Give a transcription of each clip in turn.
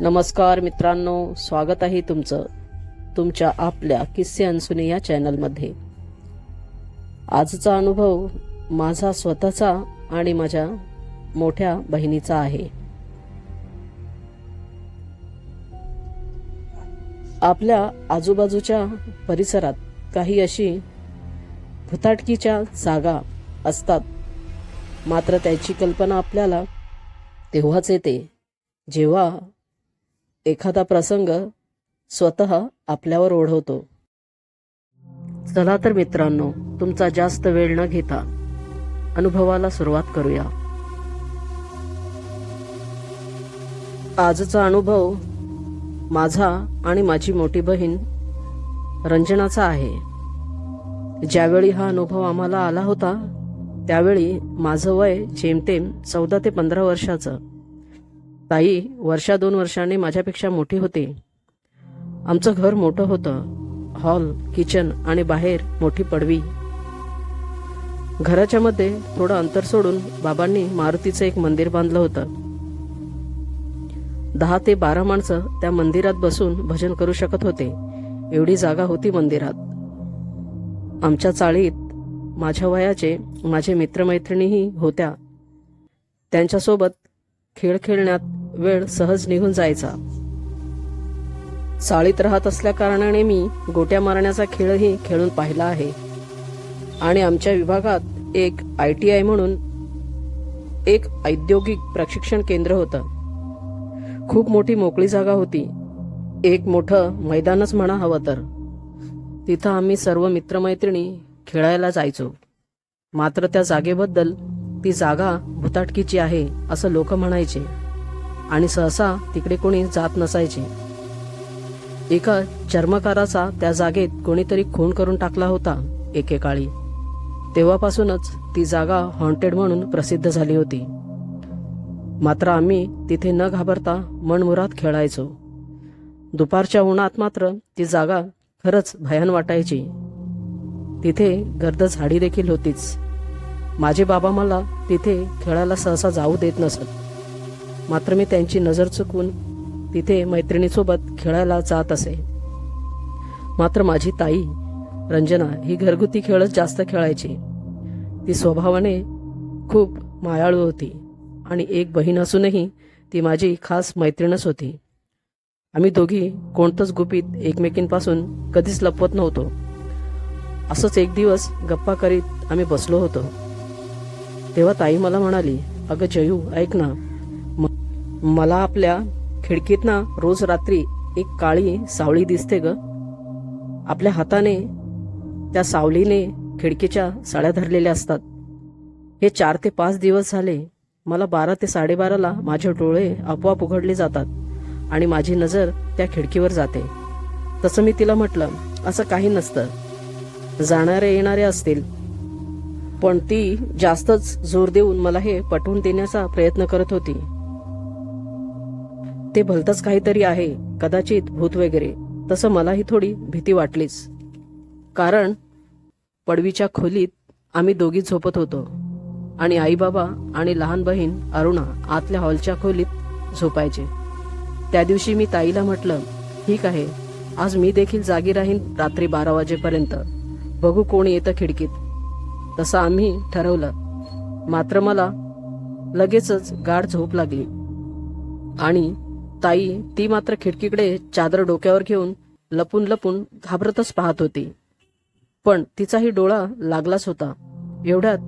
नमस्कार मित्रांनो स्वागत आहे तुमचं तुमच्या आपल्या किस्से अनसुने या चॅनलमध्ये. आजचा अनुभव माझा स्वतःचा आणि माझ्या मोठ्या बहिणीचा आहे. आपल्या आजूबाजूच्या परिसरात काही अशी भुताटकीच्या जागा असतात. मात्र त्याची कल्पना आपल्याला तेव्हाच येते जेव्हा एखादा प्रसंग स्वतः आपल्यावर ओढवतो. चला तर मित्रांनो तुमचा जास्त वेळ न घेता अनुभवाला सुरुवात करूया. आजचा अनुभव माझा आणि माझी मोठी बहीण रंजनाचा आहे. ज्यावेळी हा अनुभव आम्हाला आला होता त्यावेळी माझं वय जेमतेम चौदा ते पंधरा वर्षाचं. ताई वर्षा दोन वर्षांनी माझ्यापेक्षा मोठी होती. आमचं घर मोठं होतं. हॉल किचन आणि बाहेर मोठी पडवी. घराच्या मध्ये थोडं अंतर सोडून बाबांनी मारुतीचं एक मंदिर बांधलं होतं. दहा ते बारा माणसं त्या मंदिरात बसून भजन करू शकत होते. एवढी जागा होती मंदिरात. आमच्या चाळीत माझ्या वयाचे माझे मित्रमैत्रिणीही होत्या. त्यांच्यासोबत खेळ खेळण्यात वेळ सहज निघून जायचा. चाळीत राहत असल्या कारणाने मी गोट्या मारण्याचा खेळही खेळून पाहिला आहे. आणि आमच्या विभागात एक आय टी आय म्हणून एक औद्योगिक प्रशिक्षण केंद्र होतं. खूप मोठी मोकळी जागा होती. एक मोठं मैदानच म्हणा हवं तर. तिथं आम्ही सर्व मित्रमैत्रिणी खेळायला जायचो. मात्र त्या जागेबद्दल ती जागा भुताटकीची आहे असं लोक म्हणायचे. आणि सहसा तिकडे कोणी जात नसायचे. एका चर्मकाराचा त्या जागेत कोणीतरी खून करून टाकला होता एकेकाळी. तेव्हापासूनच ती जागा हॉन्टेड म्हणून प्रसिद्ध झाली होती. मात्र आम्ही तिथे न घाबरता मनमुरात खेळायचो. दुपारच्या उन्हात मात्र ती जागा खरंच भयान वाटायची. तिथे गर्द झाडी देखील होतीच. माझे बाबा मला तिथे खेळायला सहसा जाऊ देत नसत. मात्र मी त्यांची नजर चुकवून तिथे मैत्रिणीसोबत खेळायला जात असे. मात्र माझी ताई रंजना ही घरगुती खेळच जास्त खेळायची. ती स्वभावाने खूप मायाळू होती. आणि एक बहीण असूनही ती माझी खास मैत्रीणच होती. आम्ही दोघी कोणतंच गुपित एकमेकींपासून कधीच लपवत नव्हतो. असंच एक दिवस गप्पा करीत आम्ही बसलो होतो. तेव्हा ताई मला म्हणाली अगं जयू ऐक ना. मला आपल्या खिडकीत ना रोज रात्री एक काळी सावळी दिसते ग. आपल्या हाताने त्या सावलीने खिडकीच्या साड्या धरलेल्या असतात. हे चार ते पाच दिवस झाले मला बारा ते साडेबाराला माझे डोळे आपोआप उघडले जातात आणि माझी नजर त्या खिडकीवर जाते. तसं मी तिला म्हटलं असं काही नसतं. जाणारे येणारे असतील. पण ती जास्तच जोर देऊन मला हे पटवून देण्याचा प्रयत्न करत होती. ते भलतच काहीतरी आहे कदाचित भूत वगैरे. तसं मलाही थोडी भीती वाटलीच. कारण पडवीच्या खोलीत आम्ही दोघी झोपत होतो. आणि आईबाबा आणि लहान बहीण अरुणा आतल्या हॉलच्या खोलीत झोपायचे. त्या दिवशी मी ताईला म्हटलं ठीक आहे आज मी देखील जागी राहीन रात्री बारा वाजेपर्यंत. बघू कोण येतं खिडकीत. तसं आम्ही ठरवलं. मात्र मला लगेचच गाढ झोप लागली. आणि ताई ती मात्र खिडकीकडे चादर डोक्यावर घेऊन लपून लपून घाबरतच पाहत होती. पण तिचाही डोळा लागलाच होता. एवढ्यात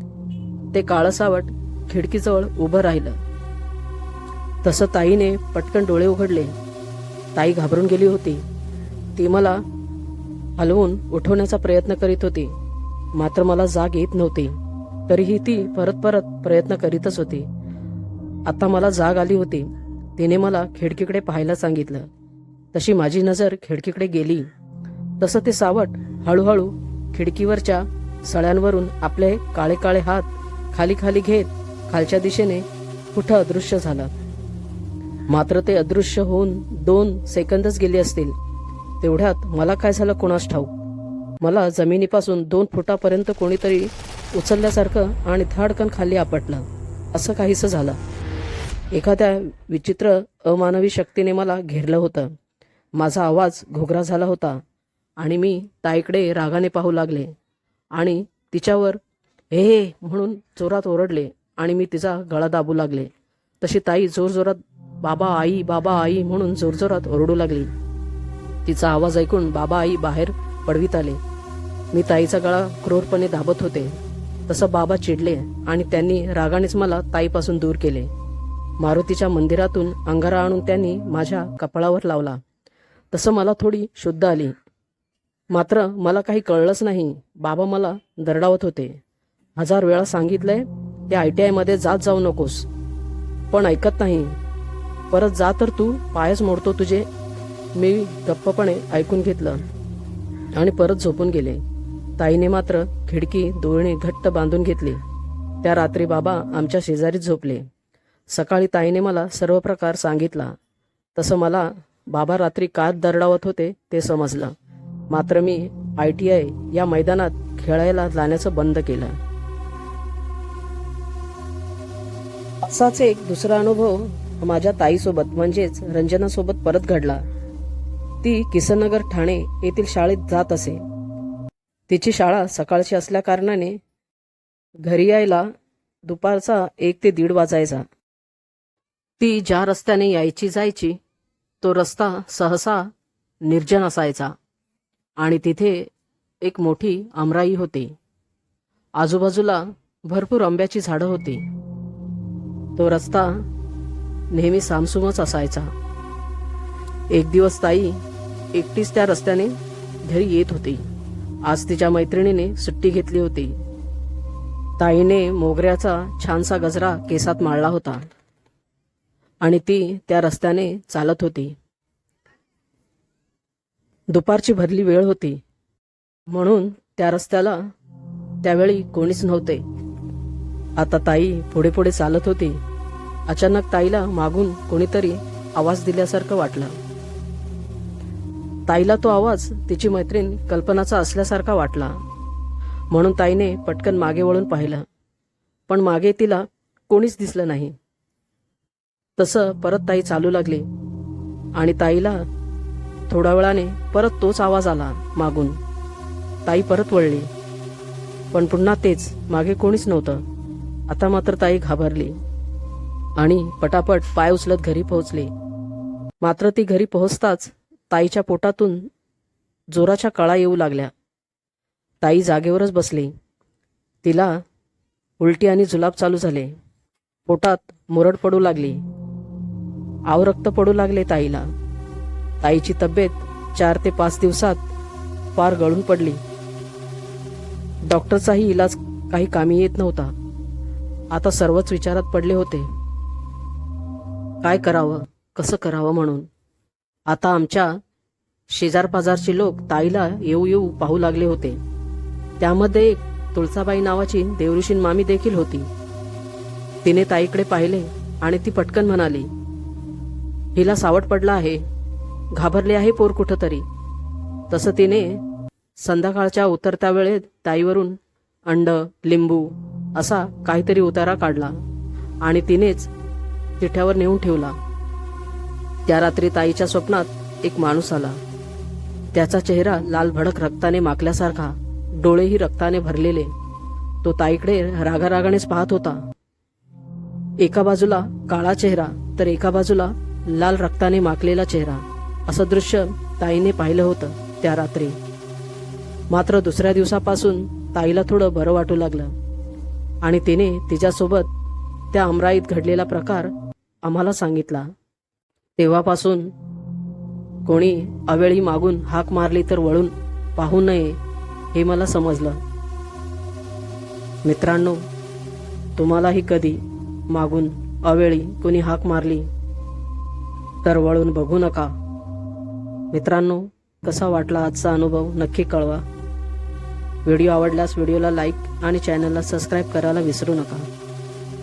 ते काळसावट खिडकीजवळ उभं राहिलं. तसं ताईने पटकन डोळे उघडले. ताई घाबरून गेली होती. ती मला हलवून उठवण्याचा प्रयत्न करीत होती. मात्र मला जाग येत नव्हती. तरीही ती परत परत प्रयत्न करीतच होती. आता मला जाग आली होती. तिने मला खिडकीकडे पाहायला सांगितलं. तशी माझी नजर खिडकीकडे गेली. तसं ते सावट हळूहळू खिडकीवरच्या सळ्यांवरून आपले काळे काळे हात खाली खाली घेत खालच्या दिशेने कुठं अदृश्य झालं? मात्र ते अदृश्य होऊन दोन सेकंदच गेले असतील. तेवढ्यात मला काय झालं कोणास ठाऊक? मला जमिनीपासून दोन फुटापर्यंत कोणीतरी उचलल्यासारखं आणि धाडकन खाली आपटलं. असं काहीसं झालं. एखाद्या विचित्र अमानवी शक्तीने मला घेरलं होतं. माझा आवाज घोगरा झाला होता आणि मी ताईकडे रागाने पाहू लागले आणि तिच्यावर हे म्हणून जोरात ओरडले आणि मी तिचा गळा दाबू लागले. तशी ताई जोरजोरात बाबा आई बाबा आई म्हणून जोरजोरात ओरडू लागली. तिचा आवाज ऐकून बाबा आई बाहेर पडवीत आले. मी ताईचा गळा क्रूरपणे दाबत होते. तसं बाबा चिडले आणि त्यांनी रागानेच मला ताईपासून दूर केले. मारुतीच्या मंदिरातून अंगारा आणून त्यांनी माझ्या कपाळावर लावला. तसं मला थोडी शुद्ध आली. मात्र मला काही कळलंच नाही. बाबा मला दरडावत होते. हजार वेळा सांगितलंय त्या आय टी आयमध्ये जात जाऊ नकोस. पण ऐकत नाही. परत जा तर तू पायच मोडतो तुझे. मी गप्पपणे ऐकून घेतलं आणि परत झोपून गेले. ताईने मात्र खिडकी दोळणी घट्ट बांधून घेतली. त्या रात्री बाबा आमच्या शेजारीच झोपले. सकाळी ताईने मला सर्व प्रकार सांगितला. तसं मला बाबा रात्री कात दरडावत होते ते समजलं. मात्र मी आय टी आय या मैदानात खेळायला जाण्याचं बंद केलं. असाच एक दुसरा अनुभव माझ्या ताईसोबत म्हणजेच रंजनासोबत परत घडला. ती किसननगर ठाणे येथील शाळेत जात असे. तिची शाळा सकाळची असल्या कारणाने घरी यायला दुपारचा एक ते दीड वाजायचा. ती ज्या रस्त्याने यायची जायची तो रस्ता सहसा निर्जन असायचा आणि तिथे एक मोठी आमराई होती. आजूबाजूला भरपूर आंब्याची झाडं होती. तो रस्ता नेहमी सामसुमच असायचा. एक दिवस ताई एकटीच त्या रस्त्याने घरी येत होती. आज तिच्या मैत्रिणीने सुट्टी घेतली होती. ताईने मोगऱ्याचा छानसा गजरा केसात माळला होता आणि ती त्या रस्त्याने चालत होती. दुपारची भरली वेळ होती. म्हणून त्या रस्त्याला त्यावेळी कोणीच नव्हते. आता ताई पुढे पुढे चालत होती. अचानक ताईला मागून कोणीतरी आवाज दिल्यासारखं वाटलं. ताईला तो आवाज तिची मैत्रीण कल्पनाचा असल्यासारखा वाटला. म्हणून ताईने पटकन मागे वळून पाहिलं. पण मागे तिला कोणीच दिसलं नाही. तसं परत ताई चालू लागली. आणि ताईला थोड्या वेळाने परत तोच आवाज आला मागून. ताई परत वळली. पण पुन्हा तेच मागे कोणीच नव्हतं. आता मात्र ताई घाबरली. आणि पटापट पाय उचलत घरी पोहोचली. मात्र ती घरी पोहोचताच ताईच्या पोटातून जोराच्या कळा येऊ लागल्या. ताई जागेवरच बसली. तिला उलटी आणि जुलाब चालू झाले. पोटात मुरड पडू लागली. आवरक्त पडू लागले ताईला. ताईची तब्येत चार ते पाच दिवसात फार गळून पडली. डॉक्टरचाही इलाज काही कामी येत नव्हता. आता सर्वच विचारात पडले होते. काय करावं? कसं करावं म्हणून? आता आमच्या शेजारपाजारचे लोक ताईला येऊ येऊ पाहू लागले होते. त्यामध्ये एक तुळसाबाई नावाची देवऋषीन मामी देखील होती. तिने ताईकडे पाहिले आणि ती पटकन म्हणाली हिला सावट पडला आहे. घाबरले आहे पोर कुठंतरी. तसं तिने संध्याकाळच्या उतरत्या वेळेत ताईवरून अंड लिंबू असा काहीतरी उतारा काढला आणि तिनेच तिठ्यावर नेऊन ठेवला. त्या रात्री ताईच्या स्वप्नात एक माणूस आला. त्याचा चेहरा लाल भडक रक्ताने माकल्यासारखा डोळेही रक्ताने भरलेले. तो ताईकडे रागारागानेच पाहत होता. एका बाजूला काळा चेहरा तर एका बाजूला लाल रक्ताने माकलेला चेहरा. असं दृश्य ताईने पाहिलं होतं त्या रात्री. मात्र दुसऱ्या दिवसापासून ताईला थोडं बरं वाटू लागलं. आणि तिने तिच्यासोबत त्या अमराईत घडलेला प्रकार आम्हाला सांगितला. तेव्हापासून कोणी अवेळी मागून हाक मारली तर वळून पाहू नये हे मला समजलं. मित्रांनो तुम्हालाही कधी मागून अवेळी कोणी हाक मारली तर वळून बघू नका. मित्रांनो कसा वाटला आजचा अनुभव नक्की कळवा. व्हिडिओ आवडल्यास व्हिडिओला लाईक आणि चॅनलला सबस्क्राईब करायला विसरू नका.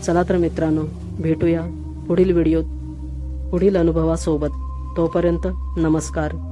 चला तर मित्रांनो भेटूया पुढील व्हिडिओत पुढील अनुभवासोबत. तोपर्यंत नमस्कार.